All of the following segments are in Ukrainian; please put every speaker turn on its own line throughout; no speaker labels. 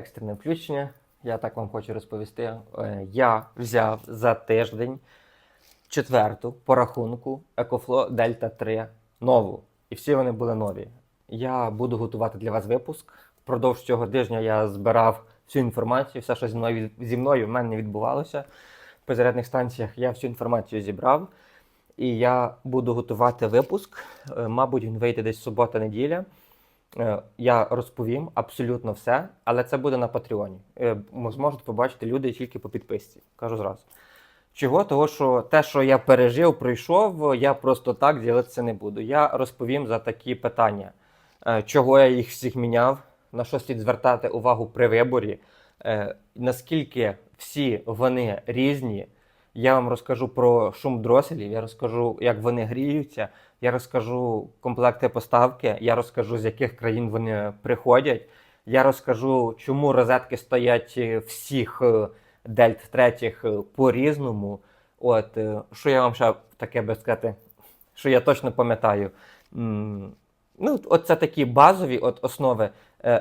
Екстрене включення. Я так вам хочу розповісти. Е, Я взяв за тиждень четверту по рахунку EcoFlow Delta 3 нову. І всі вони були нові. Я буду готувати для вас випуск. Впродовж цього тижня я збирав всю інформацію, все, що зі мною, зі мною в мене відбувалося по зарядних станціях. Я всю інформацію зібрав. І я буду готувати випуск. Е, Мабуть, він вийде десь субота-неділя. Е, Я розповім абсолютно все, але це буде на Патреоні. Е, м- Зможуть побачити люди тільки по підписці. Кажу зразу. Чого? Того, що те, що я пережив, пройшов, я просто так ділитися не буду. Я розповім за такі питання, Е, чого я їх всіх міняв, на що слід звертати увагу при виборі, наскільки всі вони різні. Я вам розкажу про шум дроселів, я розкажу, як вони гріються, я розкажу комплекти поставки, я розкажу, з яких країн вони приходять. Я розкажу, чому розетки стоять е, всіх е, дельт третіх е, по-різному. От, що я вам ще таке би сказати, що я точно пам'ятаю. Ну, от це такі базові от основи.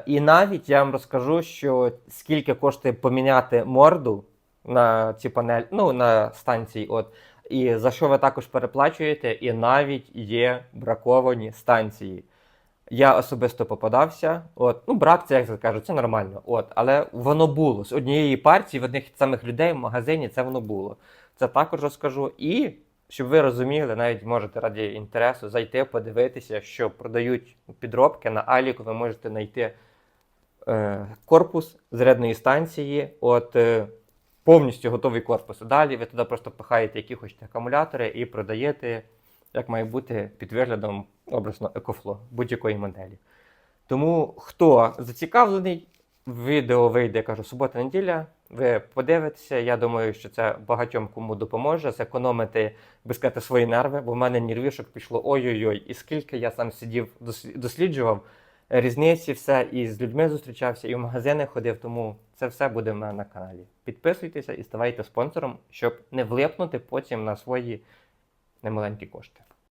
І навіть я вам розкажу, що скільки коштує поміняти морду на ці панель, ну, на станції, от, і за що ви також переплачуєте, і навіть є браковані станції. Я особисто попадався. От, ну, брак, це як я кажу, це нормально. От, але воно було. З однієї партії, в одних самих людей в магазині це воно було. Це також розкажу. І щоб ви розуміли, навіть можете раді інтересу зайти, подивитися, що продають підробки на Аліку, ви можете знайти е, корпус зарядної станції. От, е, повністю готовий корпус. Далі ви туди просто пихаєте які хочете акумулятори і продаєте, як має бути під виглядом образно EcoFlow будь-якої моделі. Тому хто зацікавлений, відео вийде, я кажу, субота-неділя. Ви подивитеся, я думаю, що це багатьом кому допоможе зекономити, би сказати, свої нерви, бо в мене нервішок пішло ой-ой-ой. І скільки я сам сидів, досліджував різниці, все, і з людьми зустрічався, і в магазини ходив, тому це все буде в мене на каналі. Підписуйтеся і ставайте спонсором, щоб не влипнути потім на свої немаленькі кошти.